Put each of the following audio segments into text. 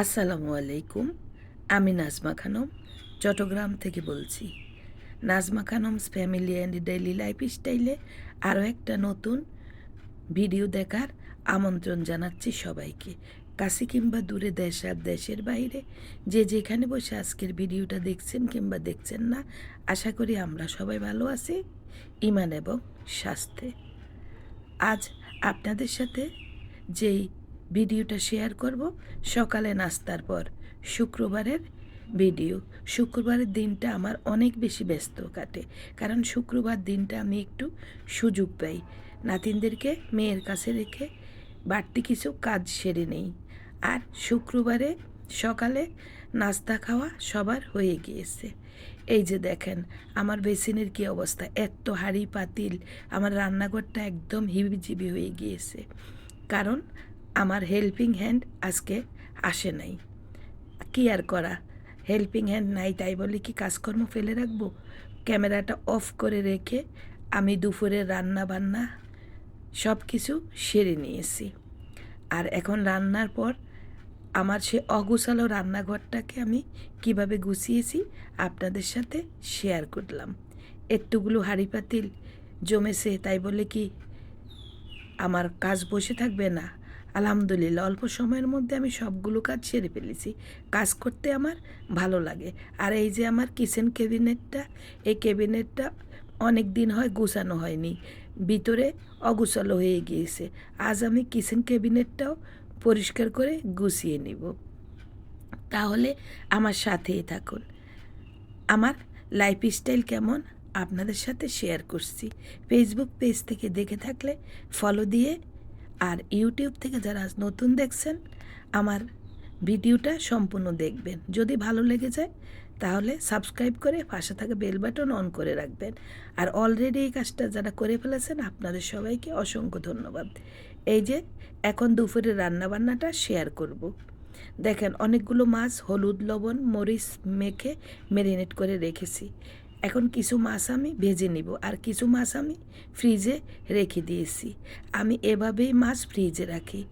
আসসালামু আলাইকুম, আমি নাজমা খানম, চট্টগ্রাম থেকে বলছি। Nazma Khanam's family and daily life স্টাইলে আরও একটা নতুন ভিডিও দেখার আমন্ত্রণ জানাচ্ছি সবাইকে। কাছে কিংবা দূরে দেশ আর দেশের বাইরে, যে যেখানে বসে আজকের ভিডিওটা দেখছেন কিংবা দেখছেন না, আশা করি আমরা সবাই ভালো আছি ইমান এবং স্বাস্থ্যে। আজ আপনাদের সাথে যেই ভিডিওটা শেয়ার করব সকালে নাস্তার পর। শুক্রবারের ভিডিও। শুক্রবারের দিনটা আমার অনেক বেশি ব্যস্ত কাটে, কারণ শুক্রবার দিনটা আমি একটু সুযোগ পাই। নাতিনদেরকে, মেয়ের কাছে রেখে বাড়তি কিছু কাজ সেরে নেই। আর শুক্রবারে সকালে নাস্তা খাওয়া সবার হয়ে গিয়েছে। এই যে দেখেন, আমার বেসিনের কি অবস্থা? এত হাড়ি পাতিল, আমার রান্নাঘরটা একদম হিবিজিবি হয়ে গিয়েছে। কারণ আমার হেল্পিং হ্যান্ড আজকে আসে নাই। কি আর করা? হেল্পিং হ্যান্ড নাই, তাই বলে কি কাজকর্ম ফেলে রাখব? ক্যামেরাটা অফ করে রেখে আমি দুপুরে রান্না বান্না সব কিছু সেরে নিয়েছি। আর এখন রান্নার পর আমার সে অগুছালো রান্নাঘরটাকে আমি কীভাবে গুছিয়েছি আপনাদের সাথে শেয়ার করলাম। একটুগুলো হাঁড়ি পাতিল জমেছে, তাই বলে কি আমার কাজ বসে থাকবে না? আলহামদুলিল্লাহ, অল্প সময়ের মধ্যে আমি সবগুলো কাজ সেরে ফেলেছি। কাজ করতে আমার ভালো লাগে। আর এই যে আমার কিচেন ক্যাবিনেটটা এই ক্যাবিনেটটা অনেক দিন হয় গুছানো হয়নি। ভিতরে অগুছালো হয়ে গিয়েছে। আজ আমি কিচেন ক্যাবিনেটটাও পরিষ্কার করে গুছিয়ে নিব। তাহলে আমার সাথেই থাকুন। আমার লাইফস্টাইল কেমন? আপনাদের সাথে শেয়ার করছি। ফেসবুক পেজ থেকে দেখে থাকলে ফলো দিয়ে আর ইউটিউব থেকে যারা নতুন দেখছেন, আমার ভিডিওটা সম্পূর্ণ দেখবেন। যদি ভালো লেগে যায়, তাহলে সাবস্ক্রাইব করে পাশে থাকা বেল বাটন অন করে রাখবেন। আর অলরেডি এই কাজটা যারা করে ফেলেছেন, আপনাদের সবাইকে অসংখ্য ধন্যবাদ। এই যে, এখন দুপুরে রান্নাবান্নাটা শেয়ার করব। দেখেন, অনেকগুলো মাছ হলুদ, লবণ, মরিচ মেখে ম্যারিনেট করে রেখেছি। এখন কিছু মাছ আমি ভেজে নিব আর কিছু মাছ আমি ফ্রিজে রেখে দিয়েছি। আমি এভাবেই মাছ ফ্রিজে রাখি।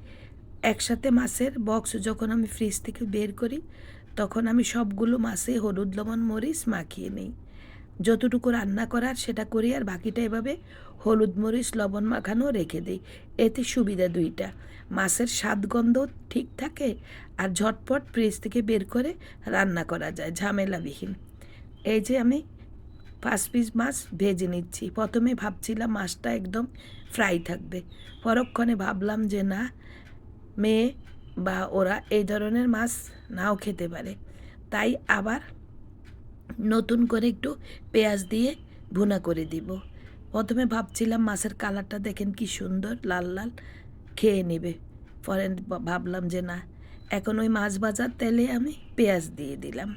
একসাথে মাছের বক্স যখন আমি ফ্রিজ থেকে বের করি, তখন আমি সবগুলো মাছে হলুদ, লবণ, মরিচ মাখিয়ে নিই। যতটুকু রান্না করার সেটা করি আর বাকিটা এভাবে হলুদ, মরিচ, লবণ মাখানো রেখে দিই। এতে সুবিধা দুইটা। মাছের স্বাদ, গন্ধ ঠিক থাকে আর ঝটপট ফ্রিজ থেকে বের করে রান্না করা যায়, ঝামেলাবিহীন। এই যে আমি পাঁচ পিস মাছ ভেজে নিচ্ছি। প্রথমে ভাবছিলাম মাছটা একদম ফ্রাই থাকবে। পরক্ষণে ভাবলাম যে না, মেয়ে বা ওরা এই ধরনের মাছ নাও খেতে পারে। তাই আবার নতুন করে একটু পেঁয়াজ দিয়ে ভুনা করে দিব। প্রথমে ভাবছিলাম মাছের কালারটা দেখেন কি সুন্দর, লাল লাল খেয়ে নেবে। পরে ভাবলাম যে না, এখন ওই মাছ ভাজার তেলে আমি পেঁয়াজ দিয়ে দিলাম।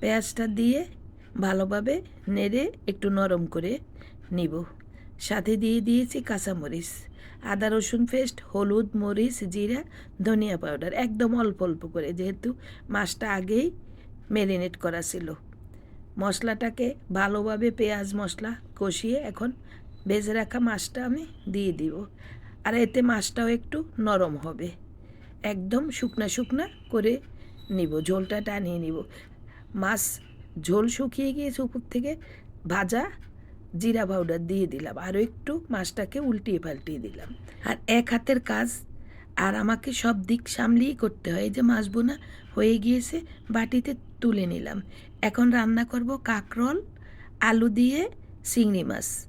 পেঁয়াজটা দিয়ে ভালোভাবে নেড়ে একটু নরম করে নিব। সাথে দিয়ে দিয়েছি কাঁচামরিচ, আদা, রসুন পেস্ট, হলুদ, মরিচ, জিরা, ধনিয়া পাউডার, একদম অল্প অল্প করে, যেহেতু মাছটা আগেই ম্যারিনেট করা ছিল। মশলাটাকে ভালোভাবে পেঁয়াজ মশলা কষিয়ে এখন ভেজে রাখা মাছটা আমি দিয়ে দিব। আর এতে মাছটাও একটু নরম হবে। একদম শুকনা শুকনা করে নিব, ঝোলটা টানিয়ে নিব। মাছ ঝোল শুকিয়ে গিয়েছে উপর থেকে, ভাজা জিরা পাউডার দিয়ে দিলাম আরও একটু মাছটাকে উল্টিয়ে পাল্টিয়ে দিলাম। আর এক হাতের কাজ আর আমাকে সব দিক সামলিয়ে করতে হয়। যে মাছ বোনা হয়ে গিয়েছে, বাটিতে তুলে নিলাম। এখন রান্না করব কাকরল, আলু দিয়ে চিংড়ি মাছ।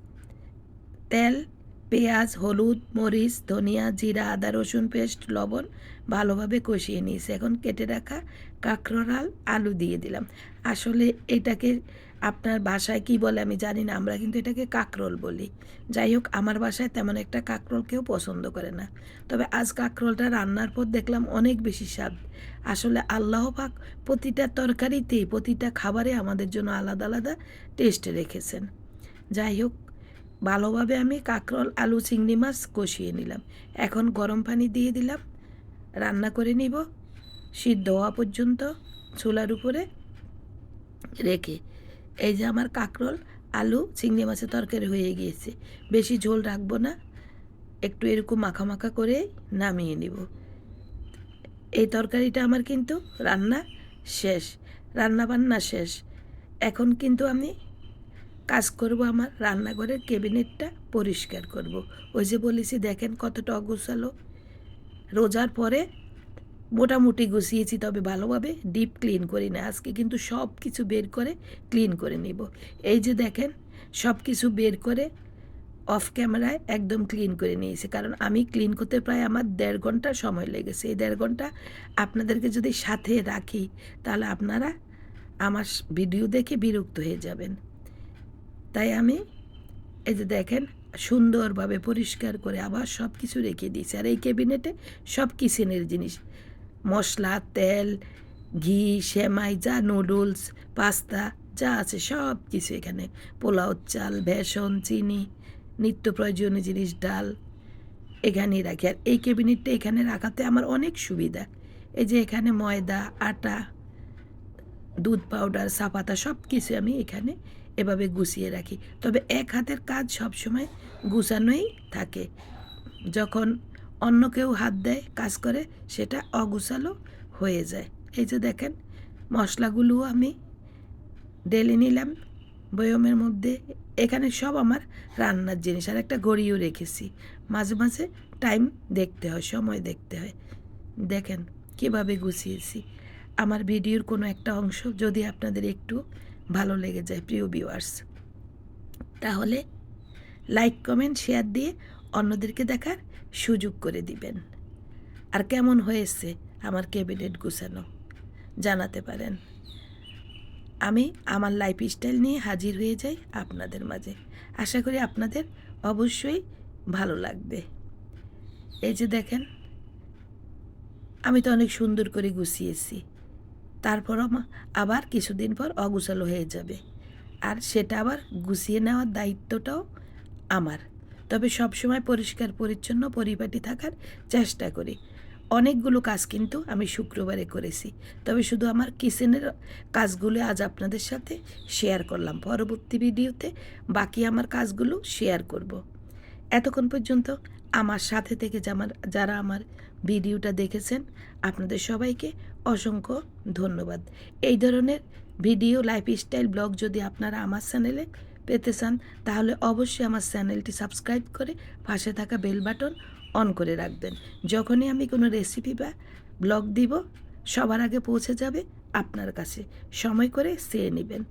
তেল পেঁয়াজ, হলুদ, মরিচ, ধনিয়া, জিরা, আদা, রসুন পেস্ট, লবণ ভালোভাবে কষিয়ে নিয়েছি। এখন কেটে রাখা কাঁকরোল আলু দিয়ে দিলাম। আসলে এটাকে আপনার বাসায় কি বলে আমি জানি না, আমরা কিন্তু এটাকে কাকরোল বলি। যাই হোক, আমার বাসায় তেমন একটা কাকরোল কেউ পছন্দ করে না। তবে আজ কাকরোলটা রান্নার পর দেখলাম অনেক বেশি স্বাদ। আসলে আল্লাহ পাক প্রতিটা তরকারিতেই, প্রতিটা খাবারে আমাদের জন্য আলাদা আলাদা টেস্ট রেখেছেন। যাই হোক ভালোভাবে আমি কাকরল, আলু, চিংড়ি মাছ কষিয়ে নিলাম। এখন গরম পানি দিয়ে দিলাম। রান্না করে নিব। সিদ্ধ হওয়া পর্যন্ত চুলার উপরে রেখে। এই যে আমার কাকরল, আলু, চিংড়ি মাছের তরকারি হয়ে গিয়েছে। বেশি ঝোল রাখব না। একটু এরকম মাখা মাখা করে নামিয়ে নিব। এই তরকারিটা আমার কিন্তু রান্না শেষ। রান্না বান্না শেষ। এখন কিন্তু আমি কাজ করব আমার রান্নাঘরের ক্যাবিনেটটা পরিষ্কার করব। ওই যে বলেছি, দেখেন কতটা অগুছালো। রোজার পরে মোটামুটি গুছিয়েছি, তবে ভালোভাবে ডিপ ক্লিন করি না। আজকে কিন্তু সব কিছু বের করে ক্লিন করে নিব। এই যে দেখেন সব কিছু বের করে অফ ক্যামেরায় একদম ক্লিন করে নিয়েছি। কারণ আমি ক্লিন করতে প্রায় আমার দেড় ঘণ্টা সময় লেগেছে। এই দেড় ঘণ্টা আপনাদেরকে যদি সাথে রাখি, তাহলে আপনারা আমার ভিডিও দেখে বিরক্ত হয়ে যাবেন। তাই আমি এই যে দেখেন, সুন্দরভাবে পরিষ্কার করে আবার সব কিছু রেখে দিয়েছি। আর এই ক্যাবিনেটে সব কিচেনের জিনিস। মশলা, তেল, ঘি, সেমাই, যা নুডলস, পাস্তা, যা আছে সব কিছু এখানে। পোলাও, চাল, বেসন, চিনি, নিত্য প্রয়োজনীয় জিনিস, ডাল এখানেই রাখি। আর এই ক্যাবিনেটটা এখানে রাখাতে আমার অনেক সুবিধা। এই যে এখানে ময়দা, আটা, দুধ পাউডার চাপাতা সব কিছু আমি এখানে এভাবে গুছিয়ে রাখি। তবে এক হাতের কাজ সবসময় গুছানোই থাকে। যখন অন্য কেউ হাত দেয়, কাজ করে, সেটা অগুছালো হয়ে যায়। এই যে দেখেন, মশলাগুলোও আমি ডেলে নিলাম বয়মের মধ্যে। এখানে সব আমার রান্নার জিনিস। আর একটা গড়িও রেখেছি। মাঝে মাঝে টাইম দেখতে হয়, সময় দেখতে হয়। দেখেন কীভাবে গুছিয়েছি। আমার ভিডিওর কোনো একটা অংশ যদি আপনাদের একটু ভালো লেগে যায়, প্রিয় ভিউয়ার্স তাহলে লাইক কমেন্ট শেয়ার দিয়ে অন্যদেরকে দেখার সুযোগ করে দিবেন। আর কেমন হয়েছে আমার ক্যাবিনেট গুছানো, জানাতে পারেন। আমি আমার লাইফ স্টাইল নিয়ে হাজির হয়ে যাই আপনাদের মাঝে। আশা করি আপনাদের অবশ্যই ভালো লাগবে। এই যে দেখেন, আমি তো অনেক সুন্দর করে গুছিয়েছি। তারপর আবার কিছুদিন পর অগুছালো হয়ে যাবে। আর সেটা আবার গুছিয়ে নেওয়ার দায়িত্বটাও আমার। তবে সবসময় পরিষ্কার, পরিচ্ছন্ন পরিপাটি থাকার চেষ্টা করি। অনেকগুলো কাজ কিন্তু আমি শুক্রবারে করেছি। তবে শুধু আমার কিচেনের কাজগুলো আজ আপনাদের সাথে শেয়ার করলাম। পরবর্তী ভিডিওতে বাকি আমার কাজগুলো শেয়ার করব। এতক্ষণ পর্যন্ত আমার সাথে থেকে যামার যারা আমার ভিডিওটা দেখেছেন, আপনাদের সবাইকে অসংখ্য ধন্যবাদ। এই ধরনের ভিডিও লাইফস্টাইল ব্লগ যদি আপনারা আমার চ্যানেলে পেতে চান, তাহলে অবশ্যই আমার চ্যানেলটি সাবস্ক্রাইব করে পাশে থাকা বেল বাটন অন করে রাখবেন। যখনই আমি কোনো রেসিপি বা ব্লগ দিব, সবার আগে পৌঁছে যাবে আপনার কাছে। সময় করে চেয়ে নেবেন।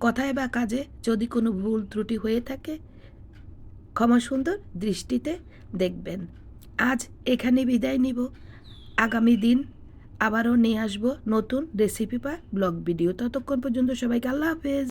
কথায় বা কাজে যদি কোনো ভুল ত্রুটি হয়ে থাকে, ক্ষমা সুন্দর দৃষ্টিতে দেখবেন। আজ এখানে বিদায় নিব। আগামী দিন আবারও নিয়ে আসব নতুন রেসিপি বা ব্লগ ভিডিও ততক্ষণ পর্যন্ত সবাইকে আল্লাহ হাফেজ।